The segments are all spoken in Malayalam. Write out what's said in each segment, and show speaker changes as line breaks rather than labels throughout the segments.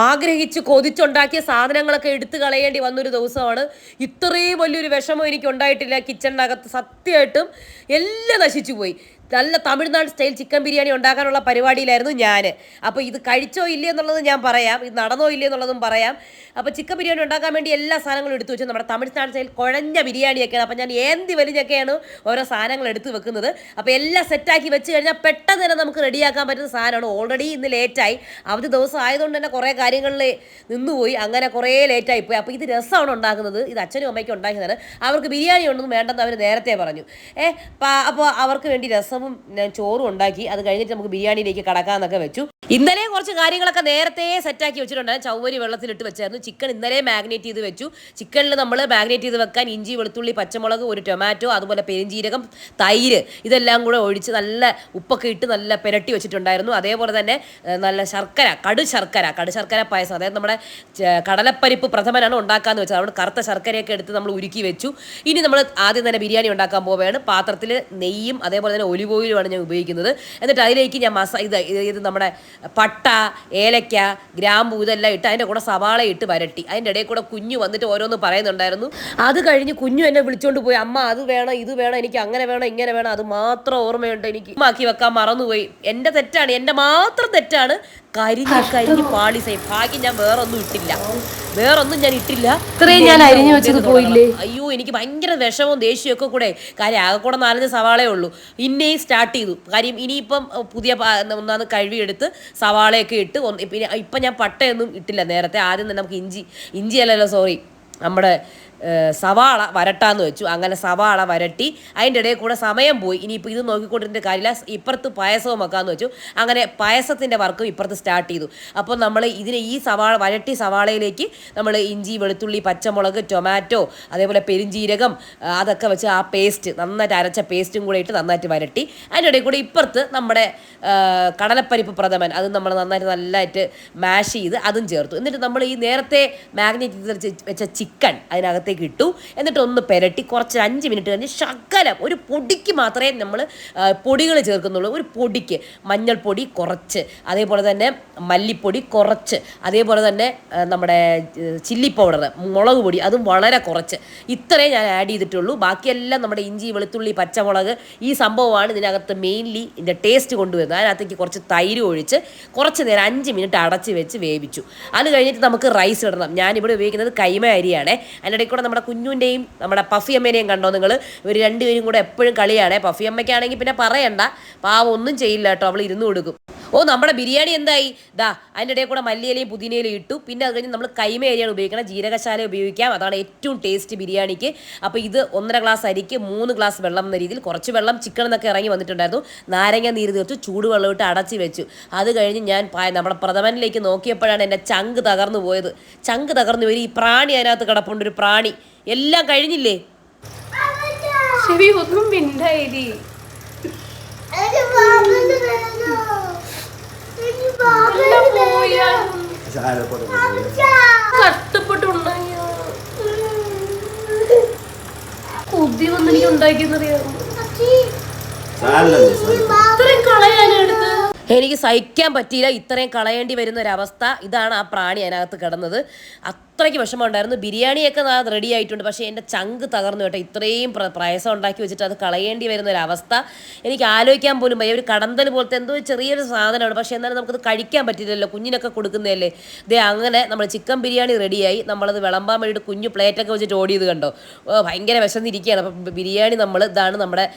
ആഗ്രഹിച്ച് കൊതിച്ചുണ്ടാക്കിയ സാധനങ്ങളൊക്കെ എടുത്തു കളയേണ്ടി വന്നൊരു ദിവസമാണ്. ഇത്രയും വലിയൊരു വിഷമം എനിക്ക് ഉണ്ടായിട്ടില്ല കിച്ചണിനകത്ത് സത്യമായിട്ടും എല്ലാം നശിച്ചു പോയി. നല്ല തമിഴ്നാട് സ്റ്റൈൽ ചിക്കൻ ബിരിയാണി ഉണ്ടാക്കാനുള്ള പരിപാടിയിലായിരുന്നു ഞാൻ. അപ്പോൾ ഇത് കഴിച്ചോ ഇല്ലേ എന്നുള്ളത് ഞാൻ പറയാം. ഇത് നടന്നോ ഇല്ലേ എന്നുള്ളതും പറയാം. അപ്പോൾ ചിക്കൻ ബിരിയാണി ഉണ്ടാക്കാൻ വേണ്ടി എല്ലാ സാധനങ്ങളും എടുത്തു വെച്ചു. നമ്മുടെ തമിഴ്നാട് സ്റ്റൈൽ കുഴഞ്ഞ ബിരിയാണിയൊക്കെയാണ്. അപ്പോൾ ഞാൻ ഏന്തി വലിഞ്ഞൊക്കെയാണ് ഓരോ സാധനങ്ങൾ എടുത്ത് വെക്കുന്നത്. അപ്പോൾ എല്ലാം സെറ്റാക്കി വെച്ച് കഴിഞ്ഞാൽ പെട്ടെന്ന് തന്നെ നമുക്ക് റെഡിയാക്കാൻ പറ്റുന്ന സാധനമാണ്. ഓൾറെഡി ഇന്ന് ലേറ്റായി അവധി ദിവസം ആയതുകൊണ്ട് തന്നെ കുറേ കാര്യങ്ങളിൽ നിന്നുപോയി അങ്ങനെ കുറേ ലേറ്റായി പോയി. അപ്പോൾ ഇത് രസമാണ് ഉണ്ടാക്കുന്നത്. ഇത് അച്ഛനും അമ്മയ്ക്കും ഉണ്ടാക്കിയതാണ്. അവർക്ക് ബിരിയാണി ഒന്നും വേണ്ടെന്ന് അവർ നേരത്തെ പറഞ്ഞു. ഏ അപ്പോൾ അവർക്ക് വേണ്ടി രസവും ചോറും ഉണ്ടാക്കി അത് കഴിഞ്ഞിട്ട് നമുക്ക് ബിരിയാണിയിലേക്ക് കടക്കാമെന്നൊക്കെ വെച്ചു. ഇന്നലെ കുറച്ച് കാര്യങ്ങളൊക്കെ നേരത്തെ സെറ്റാക്കി വെച്ചിട്ടുണ്ടായിരുന്നു ചൗവരി വെള്ളത്തിലിട്ട് വെച്ചായിരുന്നു. ചിക്കൻ ഇന്നലെ മാഗ്നേറ്റ് ചെയ്ത് വെച്ചു. ചിക്കനിൽ നമ്മൾ മാഗ്നേറ്റ് ചെയ്ത് വെക്കാൻ ഇഞ്ചി വെളുത്തുള്ളി പച്ചമുളക് ഒരു ടൊമാറ്റോ അതുപോലെ പെരിഞ്ചീരകം തൈര് ഇതെല്ലാം കൂടെ ഒഴിച്ച് നല്ല ഉപ്പൊക്കെ ഇട്ട് നല്ല പെരട്ടി വെച്ചിട്ടുണ്ടായിരുന്നു. അതേപോലെ തന്നെ നല്ല ശർക്കര കടു ശർക്കര കടു ശർക്കര പായസം. അതായത് നമ്മുടെ കടലപ്പരിപ്പ് പ്രഥമനാണ് ഉണ്ടാക്കാന്ന് വെച്ചത്. അതുകൊണ്ട് കറുത്ത ശർക്കരയൊക്കെ എടുത്ത് നമ്മൾ ഉരുക്കി വെച്ചു. ഇനി നമ്മൾ ആദ്യം തന്നെ ബിരിയാണി ഉണ്ടാക്കാൻ പോവുകയാണ്. പാത്രത്തിൽ നെയ്യും അതേപോലെ തന്നെ ഒലിവ് ഓയിലുമാണ് ഞാൻ ഉപയോഗിക്കുന്നത്. എന്നിട്ട് അതിലേക്ക് ഞാൻ മസ ഇത് ഇത് നമ്മുടെ പട്ട ഏലക്ക ഗ്രാമ്പൂ ഇതെല്ലാം ഇട്ട് അതിന്റെ കൂടെ സവാള ഇട്ട് വരട്ടി. അതിന്റെ ഇടയിൽ കൂടെ കുഞ്ഞു വന്നിട്ട് ഓരോന്ന് പറയുന്നുണ്ടായിരുന്നു. അത് കഴിഞ്ഞ് കുഞ്ഞു എന്നെ വിളിച്ചുകൊണ്ട് പോയി അമ്മ അത് വേണം ഇത് വേണം എനിക്ക് അങ്ങനെ വേണം ഇങ്ങനെ വേണം അത് മാത്രം ഓർമ്മയുണ്ട് എനിക്ക്. ആക്കി വെക്കാൻ മറന്നുപോയി. എന്റെ തെറ്റാണ് എന്റെ മാത്രം തെറ്റാണ്. കരിഞ്ഞ് കരിഞ്ഞ് പാളിസായി ഭാഗ്യം ഞാൻ വേറൊന്നും ഇട്ടില്ല. വേറൊന്നും ഞാൻ ഇട്ടില്ല. ഇത്രയും ഞാൻ അരിഞ്ഞു വെച്ചത് പോയില്ലേ? അയ്യോ എനിക്ക് ഭയങ്കര വിഷമവും ദേഷ്യമൊക്കെ കൂടെ. കാര്യം ആകെ കൂടെ നാലഞ്ച് സവാളേ ഉള്ളൂ. ഇന്നേയും സ്റ്റാർട്ട് ചെയ്തു. കാര്യം ഇനിയിപ്പം പുതിയ ഒന്നാന്ന് കഴുകിയെടുത്ത് സവാളയൊക്കെ ഇട്ട് പിന്നെ ഇപ്പം ഞാൻ പട്ടയൊന്നും ഇട്ടില്ല നേരത്തെ. ആദ്യം തന്നെ നമുക്ക് ഇഞ്ചി ഇഞ്ചി അല്ലല്ലോ സോറി നമ്മുടെ സവാള വരട്ടാന്ന് വെച്ചു. അങ്ങനെ സവാള വരട്ടി. അതിന്റെ ഇടയിൽ കൂടെ സമയം പോയി. ഇനിയിപ്പോൾ ഇത് നോക്കിക്കൊണ്ടിരുന്ന കാര്യമില്ല. ഇപ്പുറത്ത് പായസവും വെക്കാമെന്ന് വെച്ചു. അങ്ങനെ പായസത്തിന്റെ വർക്കും ഇപ്പുറത്ത് സ്റ്റാർട്ട് ചെയ്തു. അപ്പോൾ നമ്മൾ ഇതിനെ ഈ സവാള വരട്ടി സവാളയിലേക്ക് നമ്മൾ ഇഞ്ചി വെളുത്തുള്ളി പച്ചമുളക് ടൊമാറ്റോ അതേപോലെ പെരിഞ്ചീരകം അതൊക്കെ വെച്ച് ആ പേസ്റ്റ് നന്നായിട്ട് അരച്ച പേസ്റ്റും കൂടെ ഇട്ട് നന്നായിട്ട് വരട്ടി. അതിന്റെ ഇടയിൽ കൂടെ ഇപ്പുറത്ത് നമ്മുടെ കടലപ്പരിപ്പ് പ്രഥമൻ അത് നമ്മൾ നന്നായിട്ട് നല്ലതായിട്ട് മാഷ് ചെയ്ത് അതും ചേർത്തു. എന്നിട്ട് നമ്മൾ ഈ നേരത്തെ മാഗ്നേറ്റ് വെച്ച- ചിക്കൻ ചിക്കൻ അതിനകത്തേക്ക് ഇട്ടു. എന്നിട്ട് ഒന്ന് പെരട്ടി കുറച്ച് അഞ്ച് മിനിറ്റ് കഴിഞ്ഞ് ശകലം ഒരു പൊടിക്ക് മാത്രമേ നമ്മൾ പൊടികൾ ചേർക്കുന്നുള്ളൂ. ഒരു പൊടിക്ക് മഞ്ഞൾപ്പൊടി കുറച്ച് അതേപോലെ തന്നെ മല്ലിപ്പൊടി കുറച്ച് അതേപോലെ തന്നെ നമ്മുടെ ചില്ലി പൗഡർ മുളക് പൊടി അതും വളരെ കുറച്ച്. ഇത്രയും ഞാൻ ആഡ് ചെയ്തിട്ടുള്ളൂ. ബാക്കിയെല്ലാം നമ്മുടെ ഇഞ്ചി വെളുത്തുള്ളി പച്ചമുളക് ഈ സംഭവമാണ് ഇതിനകത്ത് മെയിൻലി ഇതിന്റെ ടേസ്റ്റ് കൊണ്ടുവരുന്നത്. അതിനകത്തേക്ക് കുറച്ച് തൈര് ഒഴിച്ച് കുറച്ച് നേരം അഞ്ച് മിനിറ്റ് അടച്ച് വെച്ച് വേവിച്ചു. അത് കഴിഞ്ഞിട്ട് നമുക്ക് റൈസ് ഇടണം. ഞാനിവിടെ ഉപയോഗിക്കുന്നത് കൈമ അരിയാണ്. അതിന്റെ കൂടെ നമ്മുടെ കുഞ്ഞുന്റെയും നമ്മുടെ പഫി അമ്മേനെയും കണ്ടോ നിങ്ങൾ? ഇവർ രണ്ടുപേരും കൂടെ എപ്പോഴും കളിയാണ്. പഫി അമ്മയ്ക്കാണെങ്കിൽ പിന്നെ പറയണ്ട. പാവം ഒന്നും ചെയ്യില്ല കേട്ടോ. അവൾ ഇരുന്ന് കൊടുക്കും. ഓ നമ്മുടെ ബിരിയാണി എന്തായി? ദാ അതിന്റെ ഇടയിൽ കൂടെ മല്ലിയിലയും പുതിനയിലും ഇട്ടു. പിന്നെ അത് കഴിഞ്ഞ് നമ്മൾ കൈമേരിയാണ് ഉപയോഗിക്കണം. ജീരകശാല ഉപയോഗിക്കാം. അതാണ് ഏറ്റവും ടേസ്റ്റ് ബിരിയാണിക്ക്. അപ്പോൾ ഇത് ഒന്നര ഗ്ലാസ് അരിക്ക് മൂന്ന് ഗ്ലാസ് വെള്ളം എന്ന രീതിയിൽ കുറച്ച് വെള്ളം ചിക്കൻ എന്നൊക്കെ ഇറങ്ങി വന്നിട്ടുണ്ടായിരുന്നു. നാരങ്ങ നീര് തീർത്ത് ചൂടുവെള്ളം ഇട്ട് അടച്ച് വെച്ചു. അത് കഴിഞ്ഞ് ഞാൻ നമ്മുടെ പ്രഥമനിലേക്ക് നോക്കിയപ്പോഴാണ് എന്റെ ചങ്ക് തകർന്നു പോയത്. ചങ്ക് തകർന്നു പോയി. ഈ പ്രാണി അതിനകത്ത് കിടപ്പുണ്ട് ഒരു പ്രാണി. എല്ലാം കഴിഞ്ഞില്ലേ?
ശരി ഒന്നും മിണ്ടായിരി എല്ലാം പോയാ കഷ്ടപ്പെട്ടുണ്ടായ കൊതി വന്ന് എനിക്ക് ഉണ്ടാക്കിയെന്നറിയാമോ. ഇത്രയും കളയാനെടുത്ത്
എനിക്ക് സഹിക്കാൻ പറ്റിയില്ല. ഇത്രയും കളയേണ്ടി വരുന്ന ഒരു അവസ്ഥ ഇതാണ് ആ പ്രാണി അതിനകത്ത് കിടന്നത്. അത്രയ്ക്ക് വിഷമം ഉണ്ടായിരുന്നു ബിരിയാണിയൊക്കെ റെഡി ആയിട്ടുണ്ട്. പക്ഷേ എന്റെ ചങ്ക് തകർന്നു കേട്ടോ. ഇത്രയും പ്ര- പ്രയസം ഉണ്ടാക്കി വെച്ചിട്ട് അത് കളയേണ്ടി വരുന്ന ഒരു അവസ്ഥ. എനിക്ക് ആലോചിക്കാൻ പോലും വയ്യ. ഒരു കടന്തൽ പോലത്തെ എന്തോ ചെറിയൊരു സാധനമാണ്. പക്ഷേ എന്നാലും നമുക്കത് കഴിക്കാൻ പറ്റില്ലല്ലോ. കുഞ്ഞിനൊക്കെ കൊടുക്കുന്നതല്ലേ. ദേ അങ്ങനെ നമ്മൾ ചിക്കൻ ബിരിയാണി റെഡിയായി നമ്മളത് വിളമ്പാൻ വേണ്ടിയിട്ട് കുഞ്ഞു പ്ലേറ്റൊക്കെ വെച്ചിട്ട് ഓടിയത് കണ്ടോ? ഭയങ്കര വിശന്നിരിക്കുകയാണ്. അപ്പം ബിരിയാണി നമ്മൾ ഇതാണ് നമ്മുടെ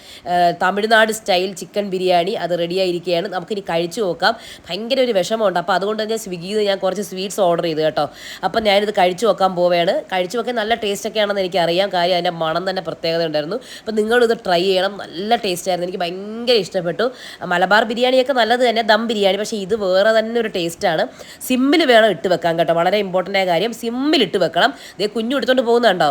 തമിഴ്നാട് സ്റ്റൈൽ ചിക്കൻ ബിരിയാണി. അത് റെഡിയായിരിക്കുകയാണ് നമുക്കിനി കഴിച്ചു നോക്കാം. ഭയങ്കര ഒരു വിഷമമുണ്ട്. അപ്പോൾ അതുകൊണ്ട് തന്നെ സ്വിഗ്ഗിയിൽ ഞാൻ കുറച്ച് സ്വീറ്റ്സ് ഓർഡർ ചെയ്തു കേട്ടോ. അപ്പം ഞാനിത് കഴിച്ചു വെക്കാൻ പോവുകയാണ്. കഴിച്ചു വെക്കാൻ നല്ല ടേസ്റ്റ് ഒക്കെ ആണെന്ന് എനിക്കറിയാം. കാര്യം അതിന്റെ മണം തന്നെ പ്രത്യേകത ഉണ്ടായിരുന്നു. അപ്പം നിങ്ങളിത് ട്രൈ ചെയ്യണം. നല്ല ടേസ്റ്റ് ആയിരുന്നു. എനിക്ക് ഭയങ്കര ഇഷ്ടപ്പെട്ടു. മലബാർ ബിരിയാണിയൊക്കെ നല്ലത് തന്നെ ദം ബിരിയാണി. പക്ഷേ ഇത് വേറെ തന്നെ ഒരു ടേസ്റ്റാണ് സിമ്മിൽ വേണം ഇട്ട് വെക്കാൻ കേട്ടോ. വളരെ ഇമ്പോർട്ടന്റ് ആയ കാര്യം. സിമ്മിൽ ഇട്ട് വെക്കണം. ഇതേ കുഞ്ഞു എടുത്തുകൊണ്ട് പോകുന്നുണ്ടോ?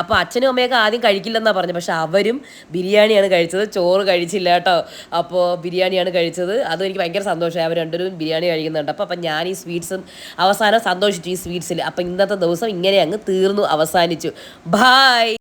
അപ്പോൾ അച്ഛനും അമ്മയൊക്കെ ആദ്യം കഴിക്കില്ലെന്നാണ് പറഞ്ഞത് പക്ഷേ അവരും ബിരിയാണിയാണ് കഴിച്ചത്. ചോറ് കഴിച്ചില്ല കേട്ടോ. അപ്പോൾ ബിരിയാണിയാണ് കഴിച്ചത്. അതും എനിക്ക് ഭയങ്കര സന്തോഷമായി. അവർ രണ്ടുപേരും ബിരിയാണി കഴിക്കുന്നുണ്ട്. അപ്പോൾ അപ്പം ഞാൻ ഈ സ്വീറ്റ്സും അവസാനം സന്തോഷിച്ചു ഈ സ്വീറ്റ്സിൽ അപ്പോൾ ഇന്നത്തെ ദിവസം ഇങ്ങനെ അങ്ങ് തീർന്നു അവസാനിച്ചു. ബായ്